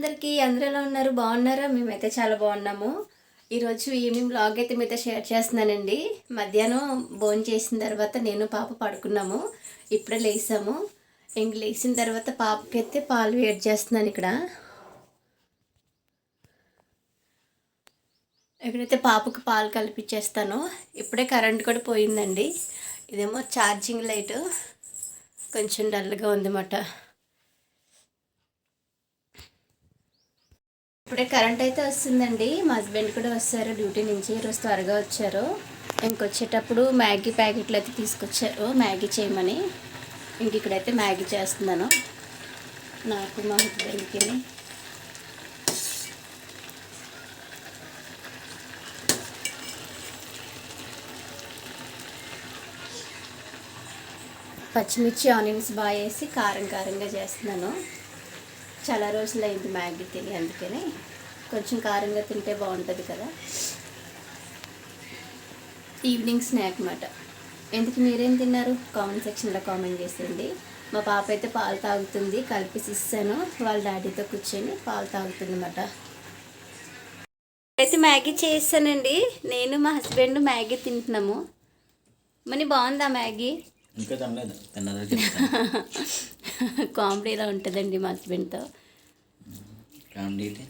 అందరికీ అందరూ ఎలా ఉన్నారు? బాగున్నారా? మేమైతే చాలా బాగున్నాము. ఈరోజు ఈవినింగ్ బ్లాగ్ అయితే మీతో షేర్ చేస్తున్నానండి. మధ్యాహ్నం భోజనం చేసిన తర్వాత నేను పాప పడుకున్నాము. ఇప్పుడే లేసాము. ఇంక లేచిన తర్వాత పాపకైతే పాలు వేడి చేస్తున్నాను ఇక్కడ. ఇక్కడైతే పాపకు పాలు కల్పించేస్తాను. ఇప్పుడే కరెంట్ కూడా పోయిందండి. ఇదేమో ఛార్జింగ్ లైట్ కొంచెం డల్గా ఉందన్నమాట. ఇప్పుడే కరెంట్ అయితే వస్తుందండి. మా హస్బెండ్ కూడా వస్తారు. డ్యూటీ నుంచి ఈరోజు త్వరగా వచ్చారు. ఇంకొచ్చేటప్పుడు మ్యాగీ ప్యాకెట్లు అయితే తీసుకొచ్చారు. మ్యాగీ చేయమని. ఇంక ఇక్కడైతే మ్యాగీ చేస్తున్నాను. నాకు మా హస్బెండ్కి. పచ్చిమిర్చి ఆనియన్స్ బాగా వేసి కారం కారంగా చేస్తున్నాను. చాలా రోజులు అయింది మ్యాగీ తిని అందుకని. కొంచెం కారంగా తింటే బాగుంటుంది కదా. ఈవినింగ్ స్నాక్ మాట. ఎందుకు మీరేం తిన్నారు? కామెంట్ సెక్షన్లో కామెంట్ చేసేయండి. మా పాప అయితే పాలు తాగుతుంది కలిపేసి ఇస్తాను వాళ్ళ డాడీతో కూర్చొని పాలు తాగుతుంది అన్నమాట అయితే మ్యాగీ చేస్తానండి. నేను మా హస్బెండ్ మ్యాగీ తింటున్నాము. మనీ బాగుందా మ్యాగీ? కామెడీలా ఉంటుందండి మా హస్బెండ్తో. కామెడీ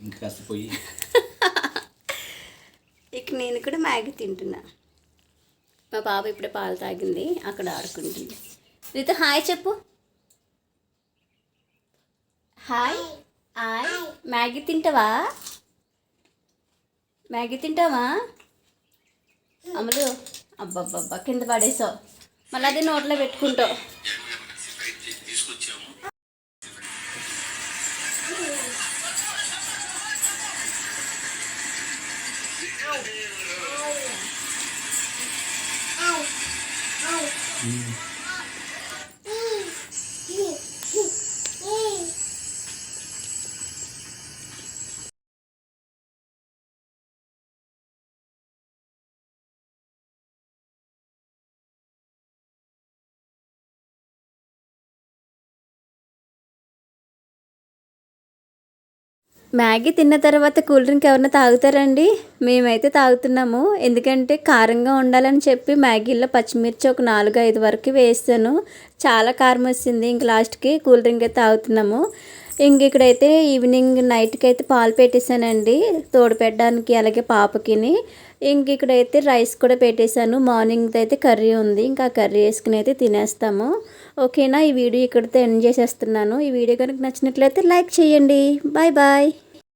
ఇంకా పోయి. ఇక నేను కూడా మ్యాగీ తింటున్నా. మా పాప ఇప్పుడే పాలు తాగింది అక్కడ ఆడుకుంటుంది. నీతో హాయ్ చెప్పు. హాయ్. హాయ్. మ్యాగీ తింటావా? మ్యాగీ తింటావా? అమలు. అబ్బబ్బబ్బా కింద పడేసావు. మళ్ళీ అది నోట్లో పెట్టుకుంటావు. Au! Au! Hum. మ్యాగీ తిన్న తర్వాత కూల్ డ్రింక్ ఎవరైనా తాగుతారండి? మేమైతే తాగుతున్నాము. ఎందుకంటే కారంగా ఉండాలని చెప్పి మ్యాగీలో పచ్చిమిర్చి ఒక నాలుగు ఐదు వరకు వేస్తాను. చాలా కారం వచ్చింది ఇంక లాస్ట్కి కూల్ డ్రింక్ అయితే తాగుతున్నాము. ఇంక ఇక్కడైతే ఈవినింగ్ నైట్కి అయితే పాలు పెట్టేశానండి. తోడు పెట్టడానికి అలాగే పాపకిని. ఇంక ఇక్కడైతే రైస్ కూడా పెట్టేశాను. మార్నింగ్ అయితే కర్రీ ఉంది. ఇంకా కర్రీ వేసుకుని అయితే తినేస్తాము. ఓకేనా? ఈ వీడియో ఇక్కడితో ఎండ్ చేసేస్తున్నాను. ఈ వీడియో కనుక నచ్చినట్లయితే లైక్ చేయండి. Bye bye.